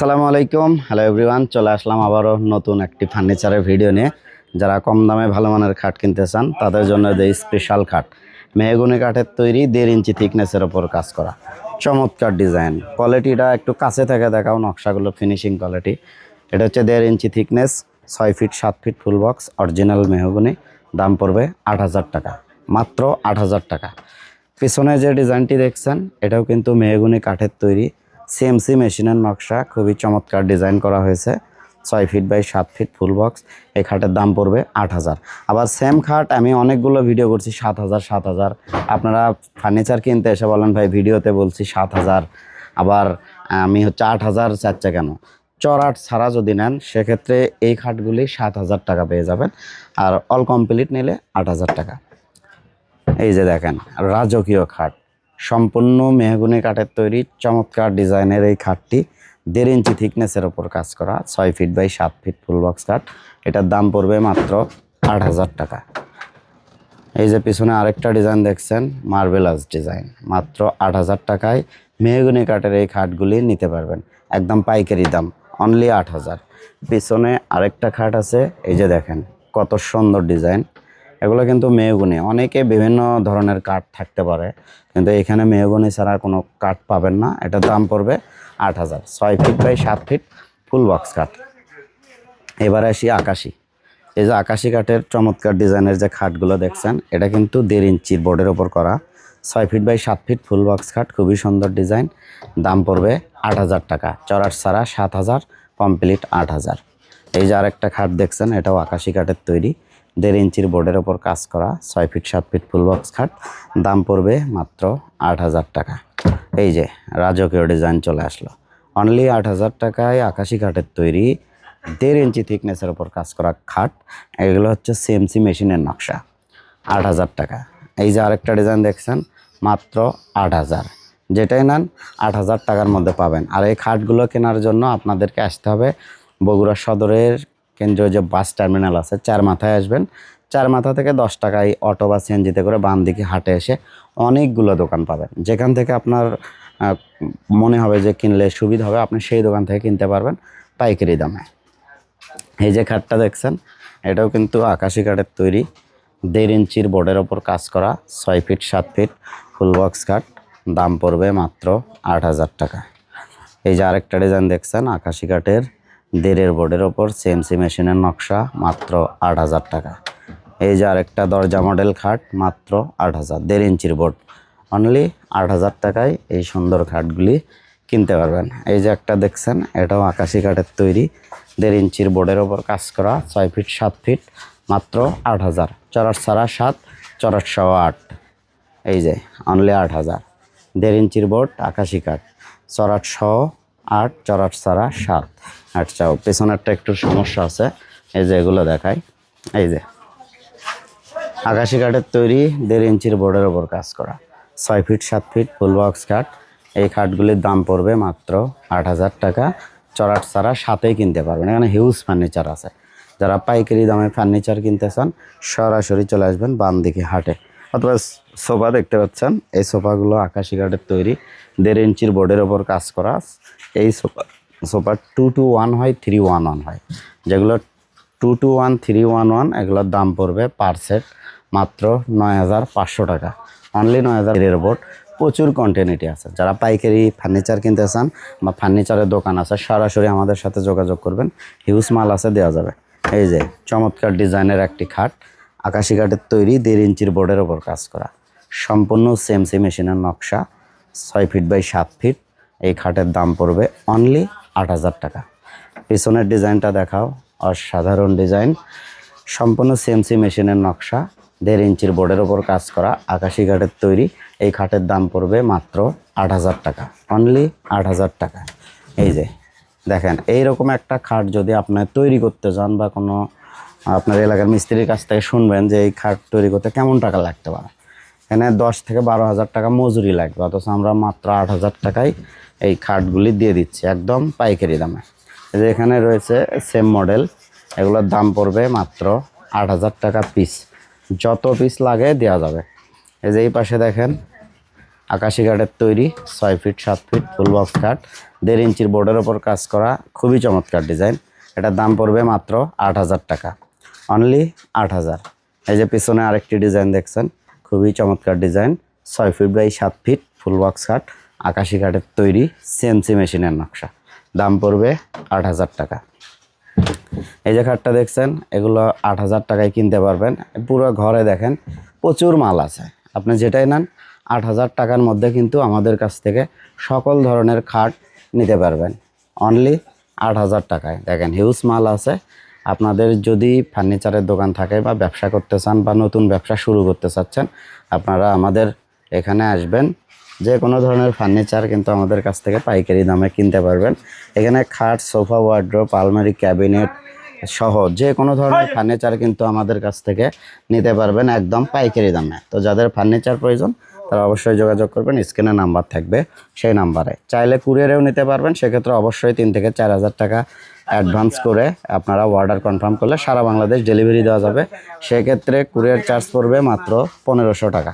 আসসালামু আলাইকুম। Hello everyone চলে আসলাম আবারও নতুন একটি ফার্নিচারের ভিডিও নিয়ে। যারা কম দামে ভালো মানের খাট কিনতে চান, তাদের জন্য দেয় স্পেশাল খাট, মেহগুনি কাঠের তৈরি দেড় ইঞ্চি থিকনেসের ওপর কাজ করা। চমৎকার ডিজাইন কোয়ালিটিটা একটু কাছে থেকে দেখাও, নকশাগুলো ফিনিশিং কোয়ালিটি এটা হচ্ছে দেড় ইঞ্চি থিকনেস ছয় ফিট সাত ফিট ফুল বক্স অরিজিনাল মেহগুনি। দাম পড়বে আট হাজার টাকা, মাত্র আট হাজার টাকা। পিছনে যে ডিজাইনটি দেখছেন, এটাও কিন্তু মেহগুনি কাঠের তৈরি। সিএমসি মেশিনের নকশা, খুবই চমৎকার ডিজাইন করা হয়েছে। ছয় ফিট বাই সাত ফিট ফুল বক্স এই খাটের দাম পড়বে আট হাজার। আবার সেম খাট, আমি অনেকগুলো ভিডিও করছি, সাত হাজার সাত হাজার। আপনারা ফার্নিচার কিনতে এসে বলেন, ভাই ভিডিওতে বলছি সাত হাজার। আবার আমি হচ্ছে আট হাজার চাচ্ছে কেন? চড়াট ছাড়া যদি নেন, সেক্ষেত্রে এই খাটগুলি সাত হাজার টাকা পেয়ে যাবেন। আর অল কমপ্লিট নিলে আট হাজার টাকা। এই যে দেখেন, রাজকীয় খাট। সম্পূর্ণ মেহগুনি কাঠের তৈরি, চমৎকার ডিজাইনের এই খাটটি দেড় ইঞ্চি থিকনেসের ওপর কাজ করা, ছয় ফিট বাই সাত ফিট ফুল বক্স কাঠ। এটার দাম পড়বে মাত্র আট হাজার টাকা। এই যে পিছনে আরেকটা ডিজাইন দেখছেন, মার্বেলাস ডিজাইন। মাত্র আট হাজার টাকায় মেহগুনি কাঠের এই খাটগুলি নিতে পারবেন। একদম পাইকারি দাম অনলি আট হাজার। পিছনে আরেকটা খাট আছে, এই যে দেখেন, কত সুন্দর ডিজাইন। এগুলো কিন্তু মেহগুনি। অনেকে বিভিন্ন ধরনের কাঠ থাকতে পারে, কিন্তু এখানে মেহগুনি ছাড়া কোনো কাঠ পাবেন না। এটার দাম পড়বে আট হাজার। ছয় ফিট বাই সাত ফিট ফুল বক্স কাঠ। এবার আসি আকাশি। এই যে আকাশি কাঠের চমৎকার ডিজাইনের যে খাটগুলো দেখছেন, এটা কিন্তু দেড় ইঞ্চির বোর্ডের ওপর করা। ছয় ফিট বাই সাত ফিট ফুল বক্স খাট খুবই সুন্দর ডিজাইন। দাম পড়বে আট হাজার টাকা। চড়ার ছাড়া সাত হাজার কমপ্লিট আট হাজার। এই যে আরেকটা খাট দেখছেন, এটাও আকাশি কাঠের তৈরি। দেড় ইঞ্চির বোর্ডের ওপর কাজ করা, ছয় ফিট, সাত ফিট ফুল বক্স খাট। দাম পড়বে মাত্র আট হাজার টাকা। এই যে, রাজকীয় ডিজাইন চলে আসলো। অনলি আট হাজার টাকায় আকাশি কাঠের তৈরি, দেড় ইঞ্চি থিকনেসের ওপর কাজ করা খাট। এগুলো হচ্ছে সিএমসি মেশিনের নকশা। আট হাজার টাকা। এই যে আরেকটা ডিজাইন দেখছেন, মাত্র আট হাজার। যেটাই নেন, আট হাজার টাকার মধ্যে পাবেন। আর এই খাটগুলো কেনার জন্য আপনাদেরকে আসতে হবে বগুড়া সদরের কেন্দ্রীয় যে বাস টার্মিনাল আছে, চার মাথায় আসবেন। চার মাথা থেকে দশ টাকায় অটো বা সিএনজিতে করে বাম দিকে হাটে এসে অনেকগুলো দোকান পাবেন। যেখান থেকে আপনার মনে হবে যে কিনলে সুবিধা হবে, আপনি সেই দোকান থেকে কিনতে পারবেন পাইকারি দামে। এই যে খাটটা দেখছেন, এটাও কিন্তু আকাশি কাঠের তৈরি। দেড় ইঞ্চির বোর্ডের ওপর কাজ করা, ছয় ফিট, সাত ফিট, ফুল বক্স কাঠ দাম পড়বে মাত্র আট হাজার টাকা। এই যে আরেকটা ডিজাইন দেখছেন, আকাশি কাঠের দেড়ের বোর্ডের ওপর সিএমসি মেশিনের নকশা মাত্র আট হাজার টাকা। এই যে আরেকটা দরজা মডেল খাট, মাত্র আট হাজার। দেড় ইঞ্চির বোর্ড। অনলি আট হাজার টাকায় এই সুন্দর খাটগুলি কিনতে পারবেন। এই যে একটা দেখছেন, এটাও আকাশি কাঠের তৈরি। দেড় ইঞ্চির বোর্ডের ওপর কাজ করা, ছয় ফিট, সাত ফিট, মাত্র আট হাজার। চরাট ছাড়া সাত চরাট সহ আট। এই যে অনলি আট হাজার। দেড় ইঞ্চির বোর্ড, আকাশি কাঠ। চরাট সহ আট চরাট ছাড়া সাত। আট চাও পেছনেরটা একটু সমস্যা আছে। এই যে এগুলো দেখাই। এই যে। আকাশি কাঠের তৈরি, দেড় ইঞ্চির বোর্ডের ওপর কাজ করা। ছয় ফিট, সাত ফিট, ফুল বক্স কাঠ। এই খাটগুলির দাম পড়বে মাত্র আট হাজার টাকা। চড়াট ছাড়া সাথেই কিনতে পারবেন। এখানে হিউজ ফার্নিচার আছে। যারা পাইকারি দামে ফার্নিচার কিনতে চান, সরাসরি চলে আসবেন বাম দিকে হাটে। অথবা সোফা দেখতে পাচ্ছেন। এই সোফাগুলো আকাশি কাঠের তৈরি। দেড় ইঞ্চির বোর্ডের ওপর কাজ করা এই sofa sofa two two one হয় থ্রি ওয়ান ওয়ান হয়। যেগুলো two two one three one one এগুলোর দাম পড়বে পার সেট মাত্র নয় হাজার পাঁচশো টাকা। অনলি নয় হাজার এর বোর্ড। প্রচুর কন্টিনিউটি আছে। যারা পাইকারি ফার্নিচার কিনতে চান বা ফার্নিচারের দোকান আছে, সরাসরি আমাদের সাথে যোগাযোগ করবেন। হিউজ মাল আছে, দেওয়া যাবে। এই যে, চমৎকার ডিজাইনের একটি খাট। আকাশি কাঠের তৈরি দেড় ইঞ্চির বোর্ডের ওপর কাজ করা। সম্পূর্ণ সেমসি মেশিনের নকশা, ছয় ফিট বাই সাত ফিট এই খাটের দাম পড়বে অনলি আট হাজার টাকা। পিছনের ডিজাইনটা দেখাও, অসাধারণ ডিজাইন সম্পূর্ণ সিএমসি মেশিনের নকশা, দেড় ইঞ্চির বোর্ডের ওপর কাজ করা, আকাশি কাঠের তৈরি, এই খাটের দাম পড়বে মাত্র আট হাজার টাকা অনলি আট হাজার টাকা। এই যে, দেখেন, এইরকম একটা খাট যদি আপনার তৈরি করতে চান বা কোনো আপনার এলাকার মিস্ত্রির কাছ থেকে শুনবেন যে এই খাট তৈরি করতে কেমন টাকা লাগতে পারে। এখানে দশ থেকে বারো হাজার টাকা মজুরি লাগবে, অথচ আমরা মাত্র আট হাজার টাকায় এই খাটগুলি দিয়ে দিচ্ছি একদম পাইকারি দামে। যে এখানে রয়েছে সেম মডেল এগুলোর দাম পড়বে মাত্র আট হাজার টাকা পিস যত পিস লাগে দেওয়া যাবে। এই যে এই পাশে দেখেন, আকাশি কাঠের তৈরি, ছয় ফিট সাত ফিট ফুল বক্স কাঠ, দেড় ইঞ্চির বোর্ডের ওপর কাজ করা, খুবই চমৎকার ডিজাইন এটার দাম পড়বে মাত্র আট হাজার টাকা। অনলি আট হাজার। এই যে পিছনে আরেকটি ডিজাইন দেখছেন, খুবই চমৎকার ডিজাইন ছয় ফিট বাই সাত ফিট ফুল বক্স কাঠ আকাশি কাঠের তৈরি সিএনসি মেশিনের নকশা। দাম পড়বে আট হাজার টাকা। এই যে খাটটা দেখছেন, এগুলো আট হাজার টাকায় কিনতে পারবেন। পুরো ঘরে দেখেন, প্রচুর মাল আছে। আপনি যেটাই নেন, আট হাজার টাকার মধ্যে কিন্তু আমাদের কাছ থেকে সকল ধরনের খাট নিতে পারবেন। অনলি আট হাজার টাকায়। দেখেন হিউজ মাল আছে। আপনাদের যদি ফার্নিচারের দোকান থাকে বা ব্যবসা করতে চান বা নতুন ব্যবসা শুরু করতে চাচ্ছেন আপনারা আমাদের এখানে আসবেন। যে কোনো ধরনের ফার্নিচার কিন্তু আমাদের কাছ থেকে পাইকারি দামে কিনতে পারবেন। এখানে খাট সোফা ওয়ার্ড্রোপ আলমারি ক্যাবিনেট সহ যে কোনো ধরনের ফার্নিচার কিন্তু আমাদের কাছ থেকে নিতে পারবেন একদম পাইকারি দামে। তো যাদের ফার্নিচার প্রয়োজন তারা অবশ্যই যোগাযোগ করবেন। স্ক্রিনে নাম্বার থাকবে সেই নাম্বারে। চাইলে কুরিয়ারেও নিতে পারবেন সেক্ষেত্রে অবশ্যই তিন থেকে চার হাজার টাকা অ্যাডভান্স করে আপনারা অর্ডার কনফার্ম করলে সারা বাংলাদেশ ডেলিভারি দেওয়া যাবে। সেক্ষেত্রে কুরিয়ার চার্জ পড়বে মাত্র পনেরোশো টাকা।